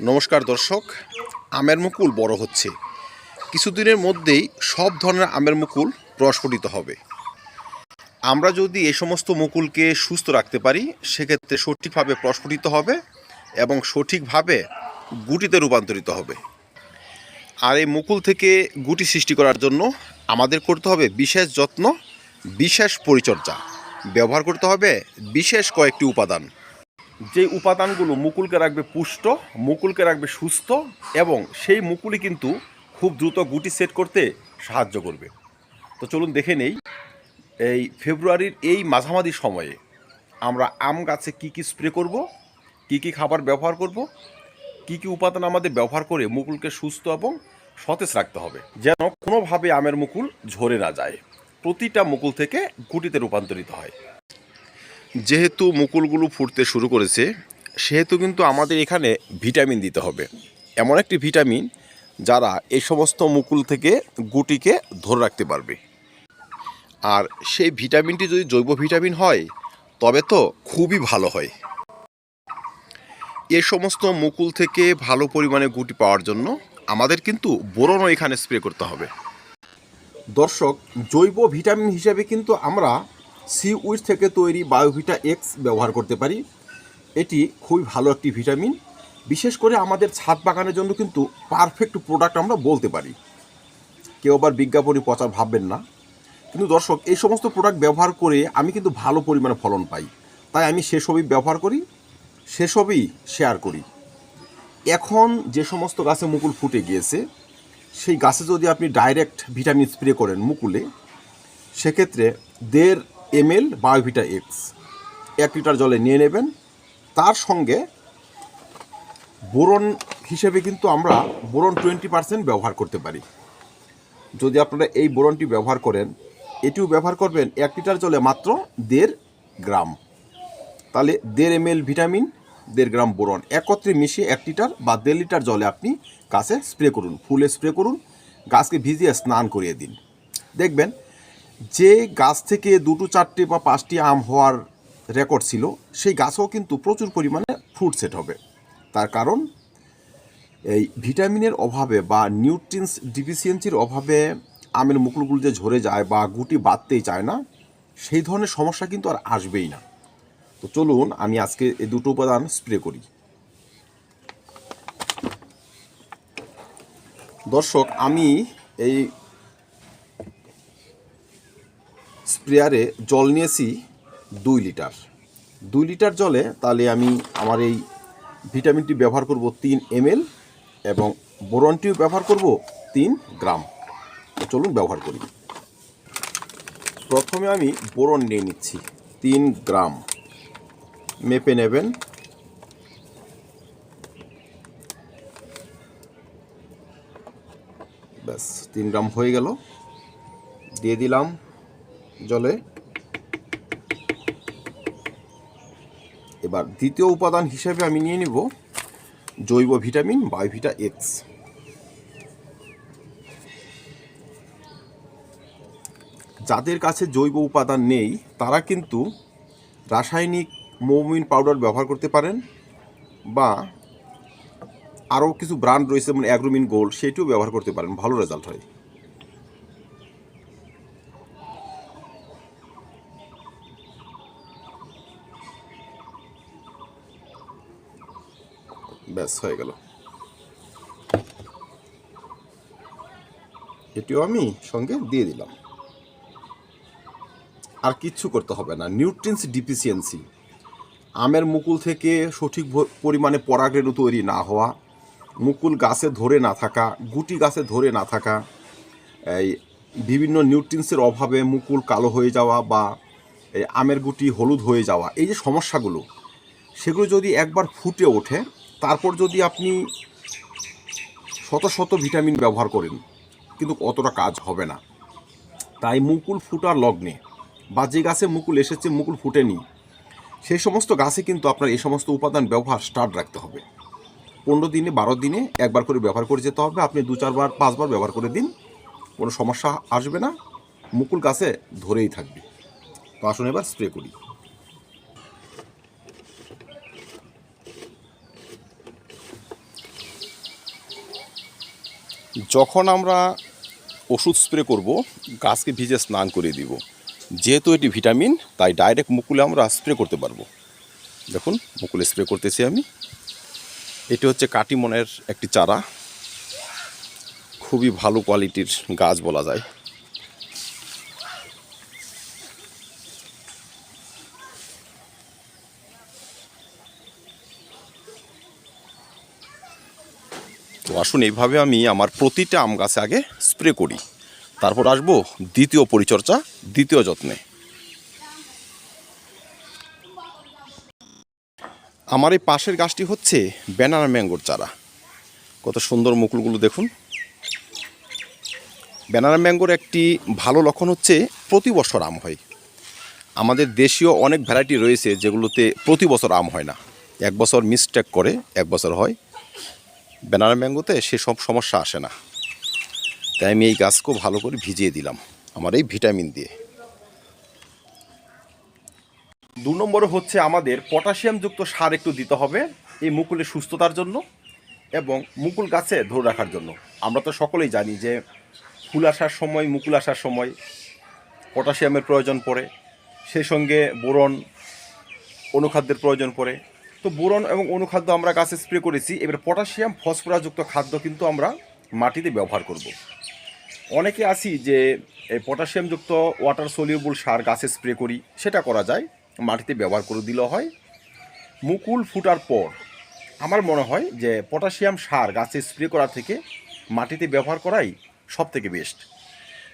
নমস্কার দর্শক, আমের মুকুল বড় হচ্ছে। কিছুদিনের মধ্যেই সব ধরনের আমের মুকুল প্রস্ফুটিত হবে। আমরা যদি এই সমস্ত মুকুলকে সুস্থ রাখতে পারি, সেক্ষেত্রে সঠিকভাবে প্রস্ফুটিত হবে এবং সঠিকভাবে গুটিতে রূপান্তরিত হবে। আর এই মুকুল থেকে গুটি সৃষ্টি করার জন্য আমাদের করতে হবে বিশেষ যত্ন, বিশেষ পরিচর্যা। ব্যবহার করতে হবে বিশেষ কয়েকটি উপাদান। যে উপাদানগুলো মুকুলকে রাখবে পুষ্ট, মুকুলকে রাখবে সুস্থ, এবং সেই মুকুলই কিন্তু খুব দ্রুত গুটি সেট করতে সাহায্য করবে। তো চলুন দেখে নেই, এই ফেব্রুয়ারির এই মাঝামাঝি সময়ে আমরা আম গাছে কি কি স্প্রে করব, কি কি খাবার ব্যবহার করব, কি কি উপাদান আমাদের ব্যবহার করে মুকুলকে সুস্থ এবং সতেজ রাখতে হবে, যেন কোনোভাবে আমের মুকুল ঝরে না যায়। প্রতিটা মুকুল থেকে গুটিতে রূপান্তরিত হয়। যেহেতু মুকুলগুলো ফুটতে শুরু করেছে, সেহেতু কিন্তু আমাদের এখানে ভিটামিন দিতে হবে। এমন একটি ভিটামিন যারা এই সমস্ত মুকুল থেকে গুটিকে ধরে রাখতে পারবে। আর সেই ভিটামিনটি যদি জৈব ভিটামিন হয়, তবে তো খুবই ভালো হয়। এ সমস্ত মুকুল থেকে ভালো পরিমাণে গুটি পাওয়ার জন্য আমাদের কিন্তু বোরনও এখানে স্প্রে করতে হবে। দর্শক, জৈব ভিটামিন হিসেবে কিন্তু আমরা সি উইড থেকে তৈরি বায়োভিটা এক্স ব্যবহার করতে পারি। এটি খুবই ভালো একটি ভিটামিন। বিশেষ করে আমাদের ছাদ বাগানের জন্য কিন্তু পারফেক্ট প্রোডাক্ট আমরা বলতে পারি। কেউ আবার বিজ্ঞাপনী প্রচার ভাববেন না। কিন্তু দর্শক, এই সমস্ত প্রোডাক্ট ব্যবহার করে আমি কিন্তু ভালো পরিমাণে ফলন পাই। তাই আমি সেসবই ব্যবহার করি, সেসবই শেয়ার করি। এখন যে সমস্ত গাছে মুকুল ফুটে গিয়েছে, সেই গাছে যদি আপনি ডাইরেক্ট ভিটামিন স্প্রে করেন মুকুলে, সেক্ষেত্রে দেড় এম এল বায়োভিটা এক্স। এক লিটার জলে নিয়ে নেবেন। তার সঙ্গে বোরন হিসেবে কিন্তু আমরা বোরন টোয়েন্টি পার্সেন্ট ব্যবহার করতে পারি। যদি আপনারা এই বোরনটি ব্যবহার করেন, এটিও ব্যবহার করবেন এক লিটার জলে মাত্র দেড় গ্রাম। তাহলে দেড় এম ভিটামিন, দেড় গ্রাম বোরন একত্রে মিশিয়ে এক লিটার বা দেড় লিটার জলে আপনি গাছে স্প্রে করুন, ফুলে স্প্রে করুন, গাছকে ভিজিয়ে স্নান করিয়ে দিন। দেখবেন যে গাছ থেকে দুটো, চারটে বা পাঁচটি আম হওয়ার রেকর্ড ছিল, সেই গাছও কিন্তু প্রচুর পরিমাণে ফ্রুট সেট হবে। তার কারণ, এই ভিটামিনের অভাবে বা নিউট্রিন্স ডিফিসিয়েন্সির অভাবে আমের মুকুলগুলো যে ঝরে যায় বা গুটি বাঁধতেই চায় না, সেই ধরনের সমস্যা কিন্তু আর আসবেই না। তো চলুন, আমি আজকে এই দুটো উপাদান স্প্রে করি। দর্শক, আমি এই স্প্রেয়ারে জল নিয়েছি দুই লিটার। দুই লিটার জলে তাহলে আমি আমার এই ভিটামিনটি ব্যবহার করব তিন এমএল এবং বোরনটিও ব্যবহার করব তিন গ্রাম। চলুন ব্যবহার করি। প্রথমে আমি বোরন নিয়ে নিচ্ছি তিন গ্রাম। মেপে নেবেন। ব্যাস, তিন গ্রাম হয়ে গেল। দিয়ে দিলাম। জলে। এবার দ্বিতীয় উপাদান হিসেবে আমি নিয়ে নিব জৈব ভিটামিন বায়োভিটা এক্স। যাদের কাছে জৈব উপাদান নেই, তারা কিন্তু রাসায়নিক মৌমিন পাউডার ব্যবহার করতে পারেন বা আরও কিছু ব্র্যান্ড রয়েছে যেমন অ্যাগ্রোমিন গোল্ড, সেটিও ব্যবহার করতে পারেন, ভালো রেজাল্ট হয়। ব্যাস, হয়ে গেল। এটিও আমি সঙ্গে দিয়ে দিলাম। আর কিচ্ছু করতে হবে না। Nutrients deficiency. আমের মুকুল থেকে সঠিক পরিমাণে পরাগরেণু তৈরি না হওয়া, মুকুল গাছে ধরে না থাকা, গুটি গাছে ধরে না থাকা, এই বিভিন্ন নিউট্রিন্সের অভাবে মুকুল কালো হয়ে যাওয়া বা এই আমের গুটি হলুদ হয়ে যাওয়া, এই যে সমস্যাগুলো, সেগুলো যদি একবার ফুটে ওঠে তারপর যদি আপনি শত শত ভিটামিন ব্যবহার করেন, কিন্তু অতটা কাজ হবে না। তাই মুকুল ফুটার লগ্নে বা যে গাছে মুকুল এসেছে, মুকুল ফুটেনি সেই সমস্ত গাছে কিন্তু আপনার এই সমস্ত উপাদান ব্যবহার স্টার্ট রাখতে হবে। পনেরো দিনে, বারো দিনে একবার করে ব্যবহার করে যেতে হবে। আপনি দু, চারবার, পাঁচবার ব্যবহার করে দিন, কোনো সমস্যা আসবে না। মুকুল গাছে ধরেই থাকবে। তো আসুন এবার স্প্রে করি। যখন আমরা ওষুধ স্প্রে করব, গাছকে ভিজে স্নান করে দিব। যেহেতু এটি ভিটামিন, তাই ডাইরেক্ট মুকুলে আমরা স্প্রে করতে পারব। দেখুন, মুকুলে স্প্রে করতেছি আমি। এটি হচ্ছে কাটিমনের একটি চারা। খুবই ভালো কোয়ালিটির গাছ বলা যায়। আসুন, এইভাবে আমি আমার প্রতিটা আম গাছে আগে স্প্রে করি। তারপর আসব দ্বিতীয় পরিচর্যা, দ্বিতীয় যত্নে। আমার এই পাশের গাছটি হচ্ছে ব্যানানা ম্যাঙ্গোর চারা। কত সুন্দর মুকুলগুলো দেখুন। ব্যানানা ম্যাঙ্গোর একটি ভালো লক্ষণ হচ্ছে প্রতি বছর আম হয়। আমাদের দেশীয় অনেক ভ্যারাইটি রয়েছে যেগুলোতে প্রতি বছর আম হয় না। এক বছর মিসটেক করে, এক বছর হয়। ব্যানানা ম্যাঙ্গোতে সেসব সমস্যা আসে না। তাই আমি এই গাছকেও ভালো করে ভিজিয়ে দিলাম, আমার এই ভিটামিন দিয়ে। দু নম্বরে হচ্ছে আমাদের পটাশিয়ামযুক্ত সার একটু দিতে হবে এই মুকুলের সুস্থতার জন্য এবং মুকুল গাছে ধরে রাখার জন্য। আমরা তো সকলেই জানি যে ফুল আসার সময়, মুকুল আসার সময় পটাশিয়ামের প্রয়োজন পড়ে সেই সঙ্গে বোরন, অনুখাদ্যের প্রয়োজন পড়ে। তো বোরন এবং অনুখাদ্য আমরা গাছে স্প্রে করেছি। এবার পটাশিয়াম, ফসফরাসযুক্ত খাদ্য কিন্তু আমরা মাটিতে ব্যবহার করব। অনেকে আছি যে, এই পটাশিয়ামযুক্ত ওয়াটার সলিউবল সার গাছে স্প্রে করি, সেটা করা যায়। মাটিতে ব্যবহার করে দিলেও হয়। মুকুল ফুটার পর আমার মনে হয় যে, পটাশিয়াম সার গাছে স্প্রে করা থেকে মাটিতে ব্যবহার করাই সব থেকে বেস্ট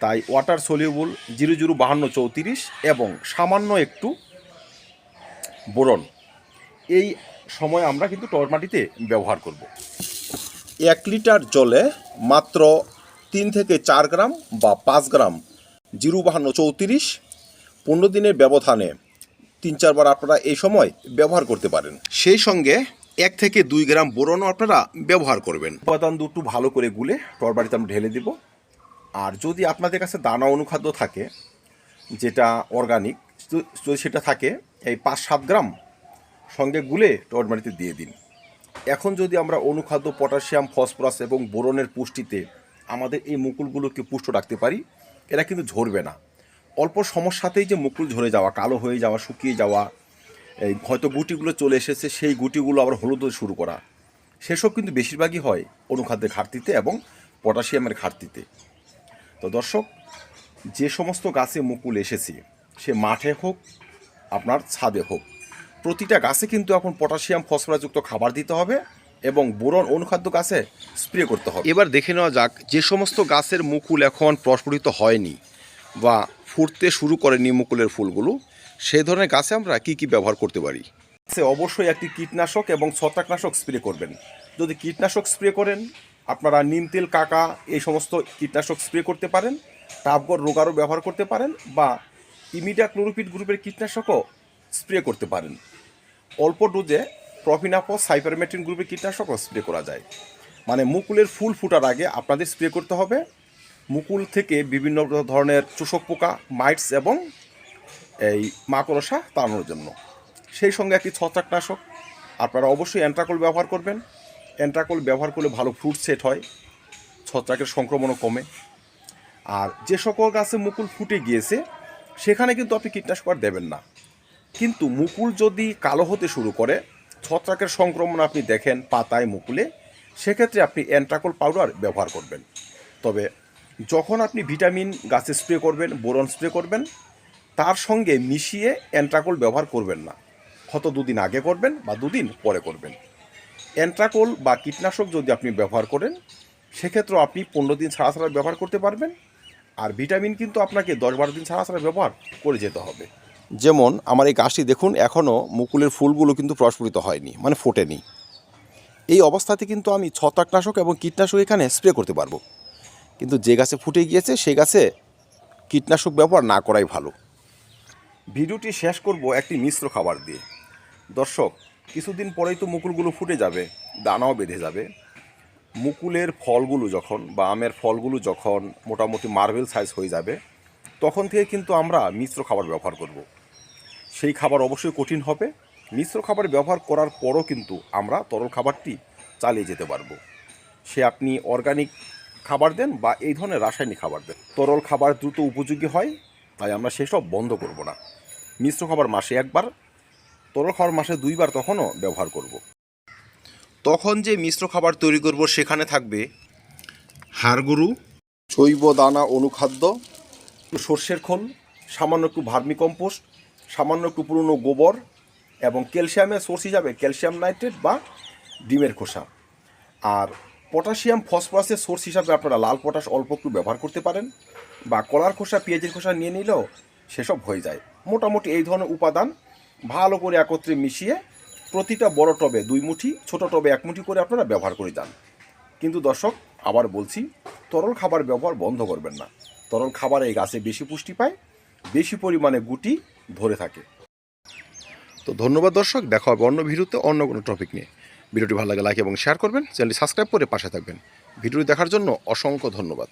তাই ওয়াটার সলিউবল জিরো জিরো বাহান্ন চৌত্রিশ এবং সামান্য একটু বোরন এই সময় আমরা কিন্তু টর মাটিতে ব্যবহার করব। এক লিটার জলে মাত্র তিন থেকে চার গ্রাম বা পাঁচ গ্রাম জিরো বাহান্ন চৌত্রিশ পনেরো দিনের ব্যবধানে তিন চারবার আপনারা এই সময় ব্যবহার করতে পারেন। সেই সঙ্গে এক থেকে দুই গ্রাম বোরনও আপনারা ব্যবহার করবেন। উপাদান দুটো ভালো করে গুলে টরবাড়িতে আমরা ঢেলে দিব। আর যদি আপনাদের কাছে দানা অনুখাদ্য থাকে যেটা অর্গানিক যদি সেটা থাকে এই পাঁচ সাত গ্রাম সঙ্গে গুলে টরমারিতে দিয়ে দিন। এখন যদি আমরা অনুখাদ্য, পটাশিয়াম, ফসফরাস এবং বোরনের পুষ্টিতে আমাদের এই মুকুলগুলোকে পুষ্ট রাখতে পারি, এরা কিন্তু ঝরবে না। অল্প সমস্যাতেই যে মুকুল ঝরে যাওয়া, কালো হয়ে যাওয়া, শুকিয়ে যাওয়া, এই হয়তো গুটিগুলো চলে এসেছে, সেই গুটিগুলো আবার হলুদ শুরু করা। সেসব কিন্তু বেশিরভাগই হয় অনুখাদ্যের ঘাটতিতে এবং পটাশিয়ামের ঘাটতিতে। তো দর্শক, যে সমস্ত গাছে মুকুল এসেছে, সে মাঠে হোক, আপনার ছাদে হোক প্রতিটা গাছে কিন্তু এখন পটাশিয়াম ফসফরাসযুক্ত খাবার দিতে হবে এবং বোরন অনুখাদ্য গাছে স্প্রে করতে হবে। এবার দেখে নেওয়া যাক যে সমস্ত গাছের মুকুল এখন প্রস্ফুটিত হয়নি বা ফুটতে শুরু করেনি মুকুলের ফুলগুলো সেই ধরনের গাছে আমরা কি কি ব্যবহার করতে পারি? সে অবশ্যই একটি কীটনাশক এবং ছত্রাকনাশক স্প্রে করবেন। যদি কীটনাশক স্প্রে করেন আপনারা নিম তেল কাকা এই সমস্ত কীটনাশক স্প্রে করতে পারেন টাবগর রোগারও ব্যবহার করতে পারেন বা ইমিডা ক্লোরোপিড গ্রুপের কীটনাশকও স্প্রে করতে পারেন। অল্প ডোজে প্রফিনাফস সাইপারমেট্রিন গ্রুপের কীটনাশকও স্প্রে করা যায়। মানে মুকুলের ফুল ফুটার আগে আপনাদের স্প্রে করতে হবে। মুকুল থেকে বিভিন্ন ধরনের চোষক পোকা, মাইটস এবং এই মাকড়সা তাড়ানোর জন্য। সেই সঙ্গে একটি ছত্রাকনাশক। আপনারা অবশ্যই অ্যান্ট্রাকল ব্যবহার করবেন। অ্যান্ট্রাকল ব্যবহার করলে ভালো ফ্রুট সেট হয়। ছত্রাকের সংক্রমণও কমে। আর যে সকল গাছে মুকুল ফুটে গিয়েছে, সেখানে কিন্তু আপনি কীটনাশক আর দেবেন না। কিন্তু মুকুল যদি কালো হতে শুরু করে, ছত্রাকের সংক্রমণ আপনি দেখেন পাতায় মুকুলে, সেক্ষেত্রে আপনি অ্যান্ট্রাকল পাউডার ব্যবহার করবেন। তবে যখন আপনি ভিটামিন গাছে স্প্রে করবেন, বোরন স্প্রে করবেন, তার সঙ্গে মিশিয়ে অ্যান্ট্রাকল ব্যবহার করবেন না। হয়তো দুদিন আগে করবেন বা দুদিন পরে করবেন। অ্যান্ট্রাকল বা কীটনাশক যদি আপনি ব্যবহার করেন সেক্ষেত্রে আপনি পনেরো দিন ছাড়া ছাড়া ব্যবহার করতে পারবেন। আর ভিটামিন কিন্তু আপনাকে দশ বারো দিন ছাড়া ছাড়া ব্যবহার করে যেতে হবে। যেমন আমার এই গাছটি দেখুন এখনও মুকুলের ফুলগুলো কিন্তু প্রস্ফুটিত হয়নি মানে ফোটেনি। এই অবস্থাতে কিন্তু আমি ছত্রাকনাশক এবং কীটনাশক এখানে স্প্রে করতে পারব। কিন্তু যে গাছে ফুটে গিয়েছে, সে গাছে কীটনাশক ব্যবহার না করাই ভালো। ভিডিওটি শেষ করব একটি মিশ্র খাবার দিয়ে। দর্শক, কিছুদিন পরেই তো মুকুলগুলো ফুটে যাবে, দানাও বেঁধে যাবে। মুকুলের ফলগুলো যখন বা আমের ফলগুলো যখন মোটামুটি মার্বেল সাইজ হয়ে যাবে, তখন থেকে কিন্তু আমরা মিশ্র খাবার ব্যবহার করব। সেই খাবার অবশ্যই কঠিন হবে। মিশ্র খাবার ব্যবহার করার পরও কিন্তু আমরা তরল খাবারটি চালিয়ে যেতে পারব। সে আপনি অর্গানিক খাবার দেন বা এই ধরনের রাসায়নিক খাবার দেন। তরল খাবার দ্রুত উপযোগী হয়, তাই আমরা সেসব বন্ধ করব না। মিশ্র খাবার মাসে একবার, তরল খাবার মাসে দুইবার তখনও ব্যবহার করব। তখন যে মিশ্র খাবার তৈরি করব সেখানে থাকবে হাড়গরু জৈব দানা অনুখাদ্য সর্ষের খোল, সামান্য একটু ভার্মি কম্পোস্ট সামান্য একটু পুরনো গোবর এবং ক্যালসিয়ামের সোর্স হিসাবে ক্যালসিয়াম নাইট্রেট বা ডিমের খোসা। আর পটাশিয়াম ফসফরাসের সোর্স হিসাবে আপনারা লাল পটাশ অল্প একটু ব্যবহার করতে পারেন বা কলার খোসা, পেঁয়াজের খোসা নিয়ে নিলেও সেসব হয়ে যায়। মোটামুটি এই ধরনের উপাদান ভালো করে একত্রে মিশিয়ে প্রতিটা বড় টবে দুই মুঠি, ছোট টবে এক মুঠি করে আপনারা ব্যবহার করে যান। কিন্তু দর্শক, আবার বলছি, তরল খাবার ব্যবহার বন্ধ করবেন না। তরল খাবার এই গাছে বেশি পুষ্টি পায়, বেশি পরিমাণে গুটি ধরে থাকে। তো ধন্যবাদ দর্শক, দেখা হবে অন্য ভিডিওতে অন্য কোনো টপিক নিয়ে। ভিডিওটি ভালো লাগে লাইক এবং শেয়ার করবেন। চ্যানেলটি সাবস্ক্রাইব করে পাশে থাকবেন। ভিডিওটি দেখার জন্য অসংখ্য ধন্যবাদ।